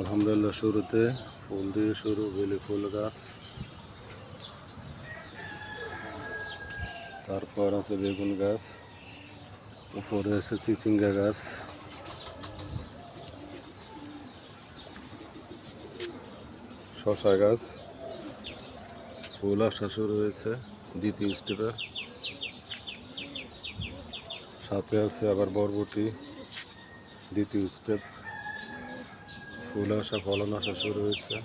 আলহামদুলিল্লাহ, শুরুতে ফুল দিয়ে শুরু, বেলি ফুল গাছ। তারপর আছে বেগুন গাছ, উপরে আছে চিচিঙ্গা গাছ। শশা গাছ, ফুল আসা শুরু হয়েছে দ্বিতীয় স্টেপে। সাথে আছে আবার বরবটি, দ্বিতীয় স্টেপ। ফুল আসা ফলন আসা শুরু হয়েছে।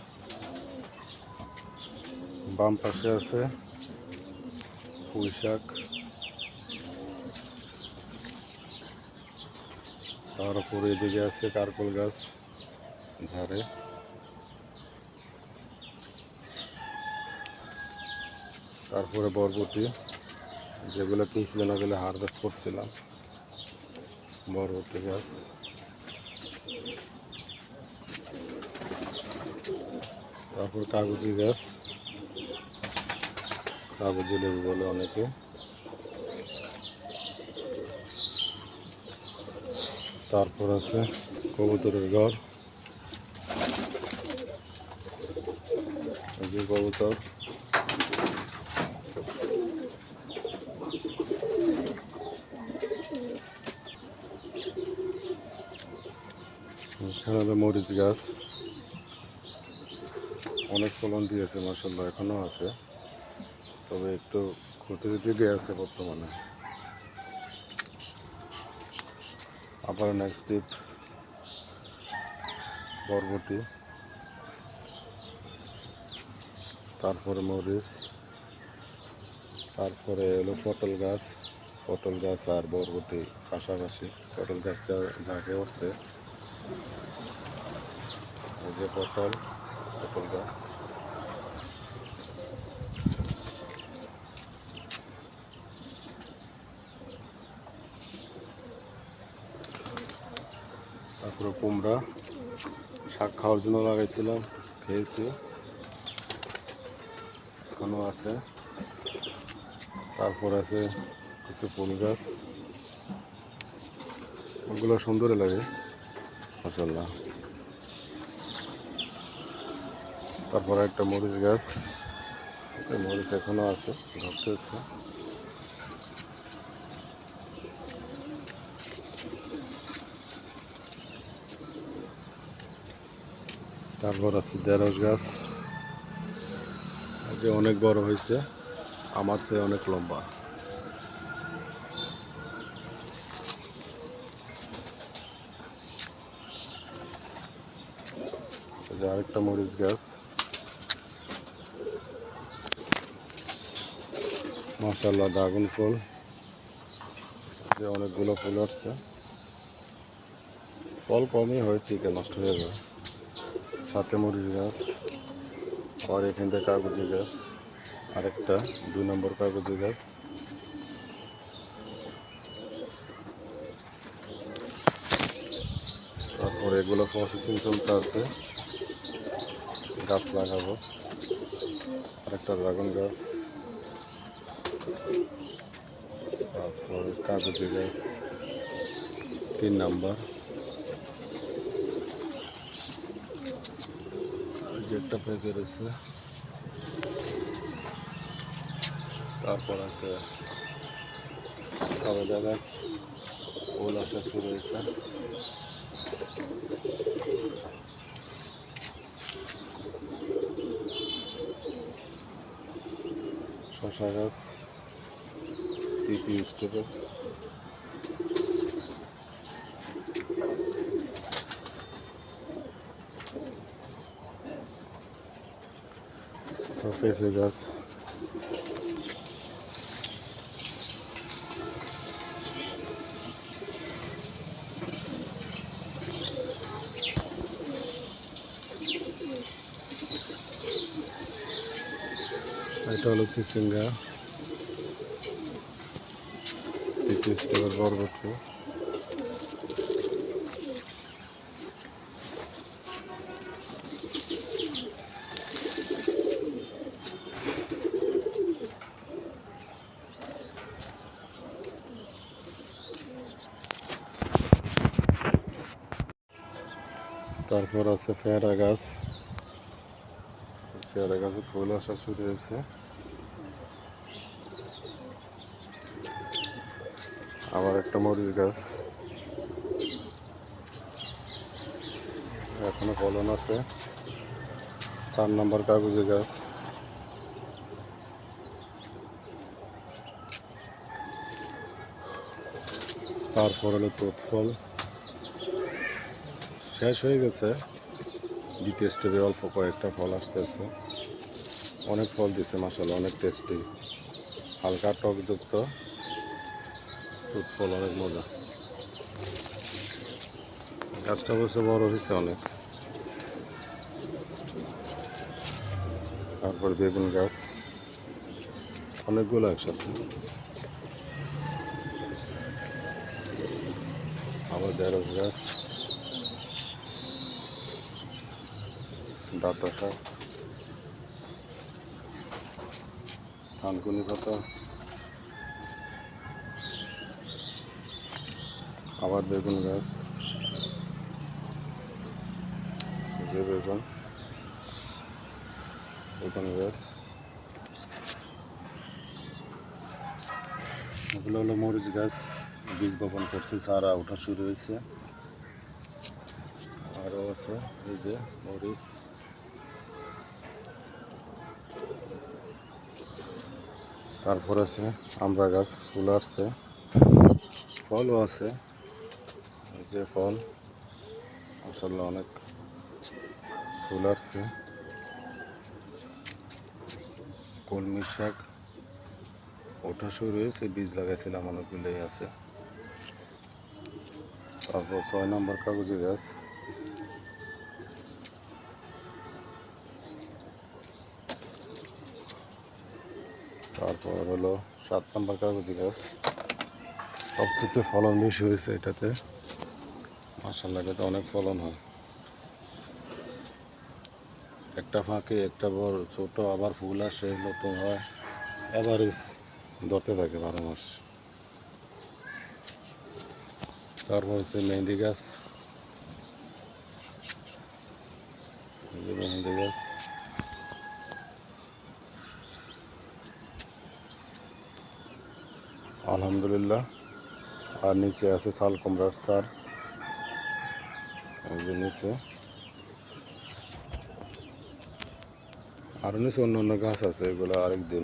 বাম পাশে আছে পুঁই শাক তার উপরে এদিকে আছে কারকল গাছ, ঝাড়ে। তারপরে বরবটি, যেগুলো কিনছিলাম ওগুলো হারভেস্ট করছিলাম। বরবটি গাছ। তারপর কাগজি গাছ। কাগজি লেবু বলে অনেকে। তারপর আছে কবুতরের ঘর। কবুতর। এখানে মরিচ গাছ। অনেক ফলন দিয়েছে মাসাল্লাহ এখনও আছে। তবে একটু ক্ষতির দিকে আছে বর্তমানে। আবার নেক্সট স্টেপ বরবটি। তারপরে মরিচ। তারপরে এলো পটল গাছ। পটল গাছ আর বরবটি পাশাপাশি। পটল গাছটা ঝাঁকে উঠছে। যে পটল। পটল গাছ তারপরে কুমড়া শাক খাওয়ার জন্য লাগাইছিলাম খেয়েছি এখনও আছে তারপর আছে কিছু ফুল গাছ ওগুলো সুন্দর লাগে মাসাল্লাহ তারপর একটা মরিচ গাছ। মরিচ এখনও আছে, ধরতেছে। তারপর আছে দেড়স গাছ। যে অনেক বড় হয়েছে, আমার চেয়ে অনেক লম্বা। আরেকটা মরিচ গাছ। মাশাল্লাহ ড্রাগন ফুল। যে অনেকগুলো ফুল আসছে। ফল কমই হয় ঠিক নষ্ট হয়ে যাবে সাথে মরিচ গাছ, আর এখান থেকে কাগজি গাছ, আরেকটা, দুই নম্বর কাগজি গাছ। তারপরে এগুলো প্রসেসিং চলতে আছে। গাছ লাগাবো। আরেকটা ড্রাগন গাছ। তারপর কাগজি গাছ তিন নাম্বার। একটা পেকে রয়েছে তারপর আছে সবেদা গাছ ফুল আসা শুরু হয়েছে। শশা গাছ। তৃতীয় স্টেপে পেঁপে গাছ এটা হলো চিচিঙ্গা স্টেপের বরবটি তারপর আছে পেয়ারা গাছ। পেয়ারা গাছে ফুল আসা শুরু হয়েছে। আবার একটা মরিচ গাছ। এখনও ফলন আছে। চার নম্বর কাগজি গাছ। তারপর হলো তোত ফল শেষ হয়ে গেছে। দ্বিতীয় স্টেপে অল্প কয়েকটা ফল আসতেছে। অনেক ফল দিছে মাসাল্লাহ অনেক টেস্টি হালকা টকযুক্ত। দুধ ফল অনেক মজা। গাছটা বসে বড় হয়েছে অনেক। তারপর বেগুন গাছ। অনেকগুলো একসাথে। আবার ঢেঁড়স গাছ। ডাটা শাক থানকুনি পাতা। আবার বেগুন গাছ, যে বেগুন বেগুন গাছ। এগুলো হলো মরিচ গাছ, বীজ বপন করছে সারা ওঠা শুরু হয়েছে। আরও আছে, এই যে মরিচ। তারপর আছে, আমরা গাছ, ফুল আসছে, ফলও আছে। যে ফল মাসাল্লাহ অনেক ফুল আসছে। কলমি শাক ওঠা শুরু হয়েছে, বীজ লাগাইছিলাম, অনেকগুলোই আছে। তারপর ছয় নম্বর কাগজি গাছ। তারপর হলো সাত নম্বর কাগজি গাছ। সবচেয়ে ফলন বেশি হয়েছে এটাতে। মাসাল্লাহ এটাতে অনেক ফলন হয়। একটা ফাঁকে, একটা বড়, ছোট, আবার ফুল আসে, নতুন হয়। অ্যাভারেজ ধরতে থাকে বারো মাস। তারপর হচ্ছে মেহেন্দি গাছ। মেহেন্দি গাছ। আলহামদুলিল্লাহ। আর নিচে আছে শাল কুমড়ার সার। এই নিচে আর নিচে অন্য অন্য গাছ আছে এগুলো আরেক দিন